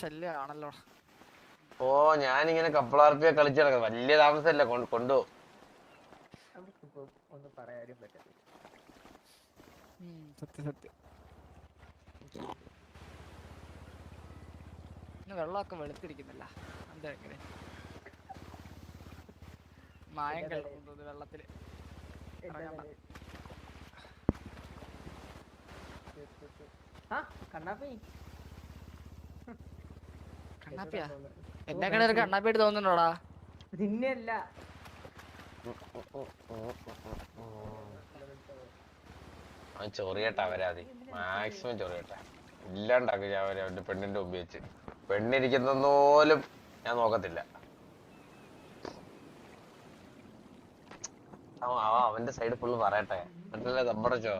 ശല്യമാണല്ലോ ഓ ഞാനിങ്ങനെ couple R P കളിച്ചു നടക്കുന്നത്. വലിയ താമസമല്ല നമുക്കിപ്പോ ഒന്നും പറയാനും പറ്റത്തില്ല. ഉം, സത്യം സത്യം. ഇന്ന് വെള്ളമൊക്കെ വെളുത്തിരിക്കുന്നില്ല. എന്താ ഇങ്ങനെ? മായം കിടക്കുന്നത് വെള്ളത്തിൽ. കണ്ണാപ്പി. എന്നെ ഒരു കണ്ണാപ്പിയായിട്ട് തോന്നുന്നുണ്ടോടാ? നിന്നെയല്ല. അവൻ ചൊറിയട്ടാ വരാതി മാക്സിമം ചൊറിയട്ടെ ഇല്ലാണ്ടാക്കും ഞാൻ അവരെ അവന്റെ പെണ്ണിന്റെ മുമ്പ് വെച്ച്. പെണ്ണിരിക്കുന്ന പോലും ഞാൻ നോക്കത്തില്ല. അവന്റെ സൈഡ് ഫുള്ള് പറയട്ടെ. എന്നിട്ടല്ലേ തമ്പടച്ചോ?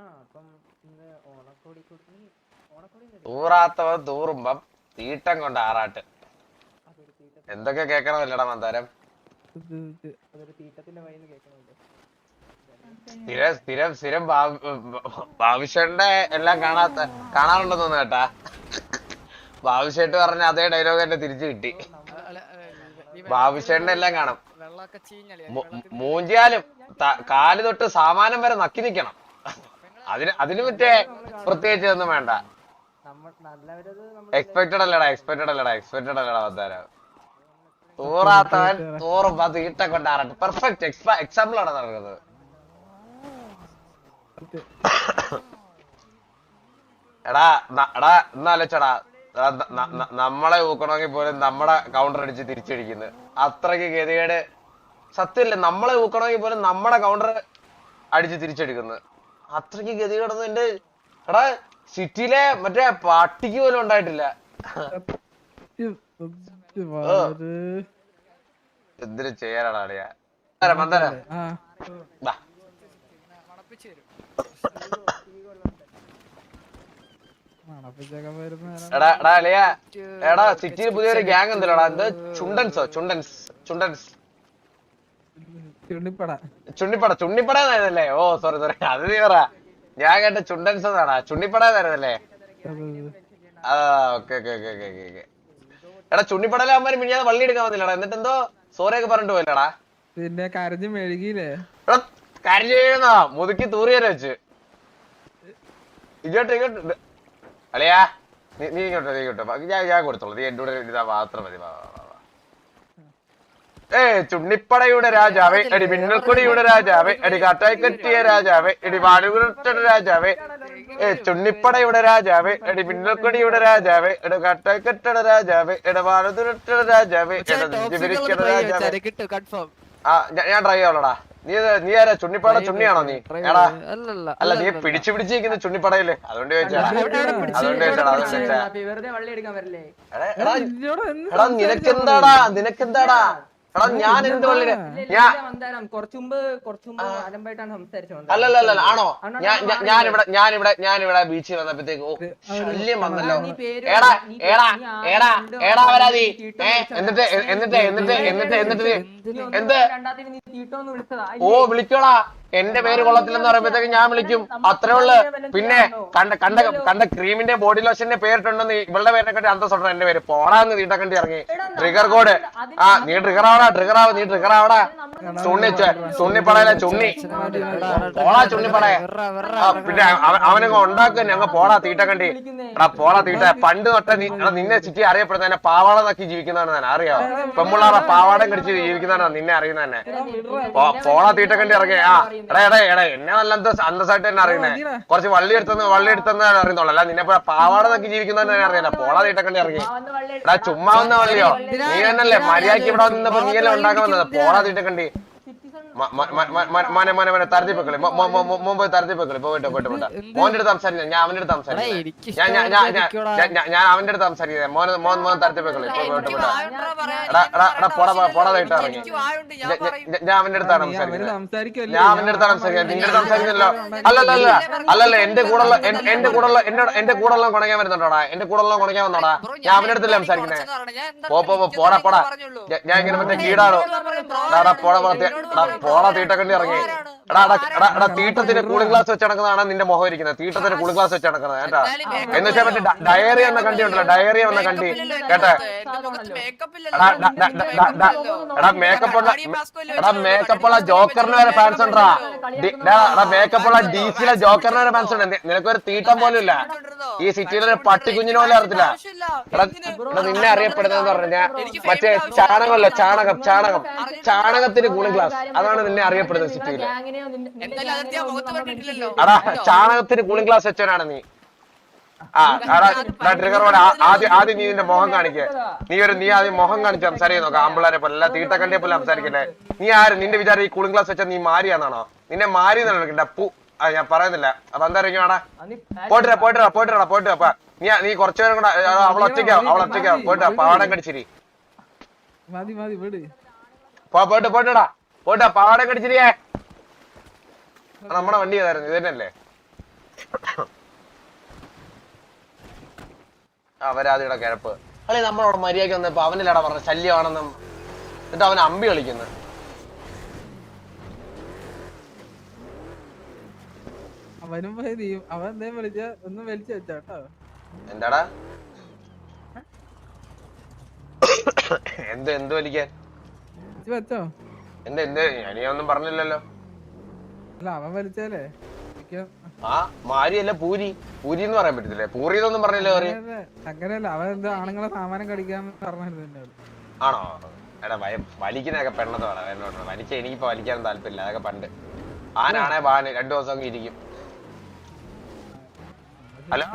ആ അപ്പം ഇന്ന് ഓണക്കോടി എടുക്ക്. തൂറാത്തവൻ തൂറുമ്പം തീട്ടം കൊണ്ട് ആറാട്ട്. എന്തൊക്കെ കേക്കണമല്ലടാ മന്ദാരം? സ്ഥിരം സ്ഥിരം സ്ഥിരം ഭാവിഷന്റെ എല്ലാം കാണാത്ത കാണാറുണ്ടെന്ന് തോന്നുന്നു കേട്ടാ. പറഞ്ഞ അതേ ഡയലോഗ് എന്നെ തിരിച്ചു കിട്ടി. ഭാവിഷേന്റെ എല്ലാം കാണും. മൂഞ്ചിയാലും കാൽ തൊട്ട് സാമാനം വരെ നക്കി നിക്കണം. അതിന് അതിന് മറ്റേ പ്രത്യേകിച്ച് ഒന്നും വേണ്ട. എക്സ്പെക്ടഡ് അല്ലടാ എക്സ്പെക്ടഡ് അല്ലടാ എക്സ്പെക്ടഡ് അല്ലടാ വന്നാരം. തൂറാത്തവൻ തൂറുമ്പോ തീട്ട കൊണ്ടാറട്ടെ പെർഫെക്റ്റ് എക്സാമ്പിൾ ആണ് നടക്കുന്നത് എടാ എടാ എന്നാലോച്ചടാ നമ്മളെ ഊക്കണമെങ്കിൽ പോലും നമ്മുടെ കൗണ്ടർ അടിച്ച് തിരിച്ചടിക്കുന്നു. അത്രയ്ക്ക് ഗതികേട്. സത്യമില്ല നമ്മളെ ഊക്കണമെങ്കിൽ പോലും നമ്മുടെ കൗണ്ടർ അടിച്ച് തിരിച്ചെടുക്കുന്നു. അത്രയ്ക്ക് ഗതികേടൊന്നും എന്റെ എടാ സിറ്റിയിലെ മറ്റേ പട്ടിക്ക് പോലും ഉണ്ടായിട്ടില്ല. എന്തിനു ചെയ്യാനാണ് അടിയാ മന്ദരം എടാ എടാ അളിയ എടാ സിറ്റിയിൽ പുതിയൊരു ഗ്യാങ് എന്തല്ലടാ എന്ത്? ചുണ്ടൻസോ? ചുണ്ടൻസ്. ചുണ്ടൻസ്. ചുണ്ടിപ്പട. ചുണ്ടിപ്പട എന്നായിരുന്നല്ലേ? ഓ സോറി സോറി അത് നീ പറ. ഞാൻ കേട്ട ചുണ്ടൻസ് എന്നാണ്? ചുണ്ണിപ്പട തരുന്നല്ലേ ആ okay okay okay okay okay okay. എടാ ചുണ്ടിപ്പടലെ അമ്മ മിനിയാതെ വള്ളി എടുക്കാൻ വന്നില്ലടാ. എന്നിട്ട് എന്തോ സോറി ഒക്കെ പറഞ്ഞിട്ട് പോയില്ലടാ. പിന്നെ കരഞ്ഞു മെഴുകിയില്ലേ? കാര്യം ചെയ്യുന്ന മുതുക്കി തൂറിയരെ വെച്ച്. ഇങ്ങോട്ട് ഇങ്ങോട്ട്. അളിയാ നീ ഇങ്ങോട്ടോ നീ ഇങ്ങോട്ടോ ഞാൻ ഞാൻ കൊടുത്തോളൂ. നീ എന്നോട് ഇതാ മാത്രം മതി. ഏ ചുണ്ണിപ്പടയുടെ രാജാവേ എടി മിന്നൽക്കൊടിയുടെ രാജാവേ എടി കാട്ടായി കെട്ടിയ രാജാവേ എടി വാടുകുരുട്ടുടെ രാജാവേ ഏ ചുണ്ണിപ്പടയുടെ രാജാവേ എടി മിന്നൽക്കൊടിയുടെ രാജാവേ എട കാട്ടായി കെട്ടട രാജാവേ എട വാലുകുട്ടയുടെ രാജാവേ എടി രാജാവേ. കൺഫേം ആ ഞാൻ ട്രൈ ചെയ്യാവളടാ നീ നീ ആരാ ചുണ്ണിപ്പട ചുണ്ണിയാണോ നീ? എടാ. അല്ലല്ല അല്ല നീ പിടിച്ചു പിടിച്ചിരിക്കുന്ന ചുണ്ണിപ്പടയില്ലേ? അതുകൊണ്ട് ചോദിച്ചാ അതുകൊണ്ട് ചോദിച്ചാ അതുകൊണ്ട് ചോദിച്ചാ കണ്ണാപ്പി എടുക്കാൻ വരില്ലേ? എടാ, നിനക്കെന്താടാ നിനക്കെന്താടാ? ഞാൻ എന്ത് സംസാരിച്ചത് അല്ലല്ല ആണോ? ഞാൻ ഞാൻ- ഞാനിവിടെ ഞാനിവിടെ ഞാനിവിടെ ബീച്ചിൽ വന്നപ്പോഴത്തേക്ക് ഓ ശല്യം വന്നല്ലോ. ഏടാ ഏടാ എടാ ഏടാ എടാ എടാ എടാ വരാതി. എന്നിട്ട് എന്നിട്ട് എന്നിട്ട് എന്നിട്ട് എന്നിട്ട് എന്ത്? ഓ വിളിക്കോളാ എന്റെ പേര് കൊള്ളത്തില്ലെന്ന് പറയുമ്പോഴത്തേക്ക് ഞാൻ വിളിക്കും. അത്രേ ഉള്ളു. പിന്നെ കണ്ട കണ്ട കണ്ട ക്രീമിന്റെ ബോഡി ലോഷന്റെ പേരിട്ടുണ്ടെന്ന് ഇവളുടെ പേരിനെ കണ്ടി അന്തസ്സുണ്ടോ എന്റെ പേര്? പോടാന്ന് കണ്ടി ഇറങ്ങി. ട്രിഗർ കോഡ് ആ നീ ട്രിഗർ ആവടാ ട്രിഗർ ആവ നീ ട്രിഗർ ആവടാ. ചുണ്ണി ചുണ്ണിപ്പടയിലെ ചുണ്ണി? പോടാ ചുണ്ണിപ്പടയെ. പിന്നെ അവ- അവനങ്ങ് ഉണ്ടാക്കുക ഞങ്ങ പോടാ തീട്ടക്കണ്ടി എടാ പോടാ തീട്ട പണ്ട് തൊട്ട നിന്നെ ചുറ്റി അറിയപ്പെടുന്ന എന്നെ പാവാട ജീവിക്കുന്നതാണ് ഞാൻ. അറിയോ? പെമ്പിള്ളാറ പാവാടം കടിച്ച് ജീവിക്കുന്നതാണ് നിന്നെ അറിയുന്ന തന്നെ പോടാ പോടാ തീട്ടക്കണ്ടി ഇറങ്ങിയ ആ എന്നെ നല്ല അന്തസ് അന്തസ്സായിട്ട് തന്നെ അറിയുന്നേ കുറച്ച് വള്ളി എടുത്തെന്ന് വള്ളി എടുത്തെന്ന് അറിയുന്നുള്ളൂ അല്ല നിന്നെ പാവാട നോക്കി ജീവിക്കുന്ന അറിയില്ല പോടാ തീട്ടക്കണ്ടി ഇറങ്ങി. എടാ ചുമ്മാ വന്ന വള്ളിയോ? നീ തന്നല്ലേ മര്യാദയ്ക്ക് ഇവിടെ നിന്നപ്പോ നീയല്ലേ ഉണ്ടാക്കാൻ വന്നത്? പോളാ തീട്ടക്കണ്ടി മോനെ മോനെ മോനെ തരത്തി വെക്കളി മോൻ പോയി തരത്തി വെക്കളി പോയിട്ട് പോയിട്ട് പോയിട്ട് മോന്റെ അടുത്ത് സംസാരിക്കാം. ഞാൻ അവന്റെ അടുത്ത് സംസാരിക്കാം. എനിക്ക് ഞാൻ ഞാൻ ഞാൻ ഞാൻ- ഞാൻ- ഞാൻ- ഞാൻ അവന്റെ അടുത്ത് സംസാരിക്കാം. മോനെ മോൻ മോൻ തരത്തി വെക്കളി പോയിട്ട് പോയിട്ട് എടാ എടാ എടാ പോടാ പോടാ, പോടാ ഇട്ട് ഇറങ്ങി. ഞാൻ- ഞാൻ- ഞാൻ അവന്റെ അടുത്താണ് അവർ സംസാരിക്കുന്നത്. സംസാരിക്കുമല്ലേ ഞാൻ അവന്റെ അടുത്താണ് സംസാരിക്കുന്നത്. നിന്റെ അടുത്ത് സംസാരിക്കുന്നല്ലോ. അല്ലല്ല അല്ല അല്ലല്ല എന്റെ കൂടെയുള്ള കുണയ്ക്കാൻ വരുന്നുണ്ടോടാ? എന്റെ കൂടെയുള്ള കുണങ്ങാൻ വന്നോടാ? ഞാൻ അവന്റെ അടുത്തല്ലേ സംസാരിക്കുന്നത് പോ പോ പോ പോടാ പോടാ. ഞാൻ- ഞാൻ ഇങ്ങനെ മറ്റേ കീടാണോ? പോളാ തീട്ടക്കണ്ടി ഇറങ്ങി. തീട്ടത്തിന് കൂളിംഗ് ഗ്ലാസ് വെച്ച് നടക്കുന്നതാണ് നിന്റെ മുഖം ഇരിക്കുന്നത്. തീട്ടത്തിന് കൂളിംഗ് ഗ്ലാസ് വെച്ച് നടക്കുന്നത് കേട്ടാ എന്ന് വെച്ചാൽ മറ്റേ ഡയറി എന്ന കണ്ടി ഉണ്ടല്ലോ ഡയറി എന്ന കണ്ടി. കേട്ടെ. എടാ മേക്കപ്പ് ഉള്ള എടാ മേക്കപ്പ് ഉള്ള ജോക്കറിന് വരെ ഫാൻസ് ഉണ്ടാ? എടാ മേക്കപ്പ് ഉള്ള ഡി സിയിലെ ജോക്കറിന് വരെ ഫാൻസ് ഉണ്ട്. നിനക്കൊരു തീട്ടം പോലും ഇല്ല ഈ സിറ്റിയിലെ ഒരു പട്ടിക്കുഞ്ഞിനെ പോലെ അറിയത്തില്ല. എടാ നിന്നെ അറിയപ്പെടുന്നത് പറഞ്ഞാ മറ്റേ ചാണകമല്ല ചാണകം ചാണകം ചാണകത്തിന് കൂളിംഗ് ഗ്ലാസ്. അതാണ് നിന്നെ അറിയപ്പെടുന്നത് സിറ്റിയിൽ. എടാ ചാണകത്തിന് കൂളിംഗ് ഗ്ലാസ് വെച്ചവനാണ് നീ. ആ ട്രിഗറോടെ ആദ്യം ആദ്യം നീ നിന്റെ മുഖം കാണിക്കേ. നീ ഒരു നീ ആദ്യം മുഖം കാണിച്ച് സംസാരിക്കാൻ നോക്കാം. ആമ്പിള്ളാരെ പോലെ അല്ല തീട്ടക്കണ്ടെ പോലെ സംസാരിക്കല്ലേ. നീ ആര്? നിന്റെ വിചാരം ഈ കൂളിംഗ് ഗ്ലാസ് വെച്ചാൽ നീ മാറിയാന്നാണോ നിന്നെ മാറി എന്നാണ് പൂ ആ ഞാൻ പറയുന്നില്ല. അപ്പൊ എന്താ ഇറങ്ങിയാടാ പോയിട്ടാ പോയിട്ടാ പോയിട്ടാ പോയിട്ട് അപ്പൊ നീ നീ കുറച്ചു പേരും കൂടെ അവൾ ഒറ്റയ്ക്കാവും അവൾ ഒറ്റയ്ക്കാവും പോയിട്ട് പാവാടം കടിച്ചിരി. പോയിട്ട് പോയിട്ടാ പോയിട്ടാ പാടം കടിച്ചിരിയേ. നമ്മുടെ വണ്ടി ഏതായിരുന്നു? ഇത് തന്നെയല്ലേ? അവരാതിയുടെ കിഴപ്പ്. അല്ലെ നമ്മളവിടെ മര്യാദയ്ക്ക് വന്നപ്പോ അവനിലട പറഞ്ഞ ശല്യമാണെന്നും എന്നിട്ട് അവൻ അമ്പി കളിക്കുന്നു. അവനും അവൻ എന്തേലും വിളിച്ച? ഒന്ന് വലിച്ചു എന്താടാ? എന്ത് എന്ത് വലിക്കാൻ വെച്ചോ. എന്താ എന്ത്? ഞാനീ ഞാനൊന്നും പറഞ്ഞില്ലല്ലോ. അല്ല ആ മാരിയല്ല പൂരി. പൂരി എന്ന് പറയാൻ പറ്റത്തില്ലേ. പൂരി എന്നൊന്നും പറഞ്ഞില്ലേ അങ്ങനെയല്ല അവൻ എന്താ ആണുങ്ങളെ സാമാനം കടിക്കാൻ പറഞ്ഞിരുന്നു ആണോ? എടാ വയ വലിക്കുന്നതൊക്കെ പെണ്ണതാണ് എന്നോട് വലിച്ച എനിക്കിപ്പോ വലിക്കാൻ താല്പര്യമില്ല. അതൊക്കെ പണ്ട്. ആനാണെ ബാന്. രണ്ടു ദിവസം ഇരിക്കും. ഹലോ?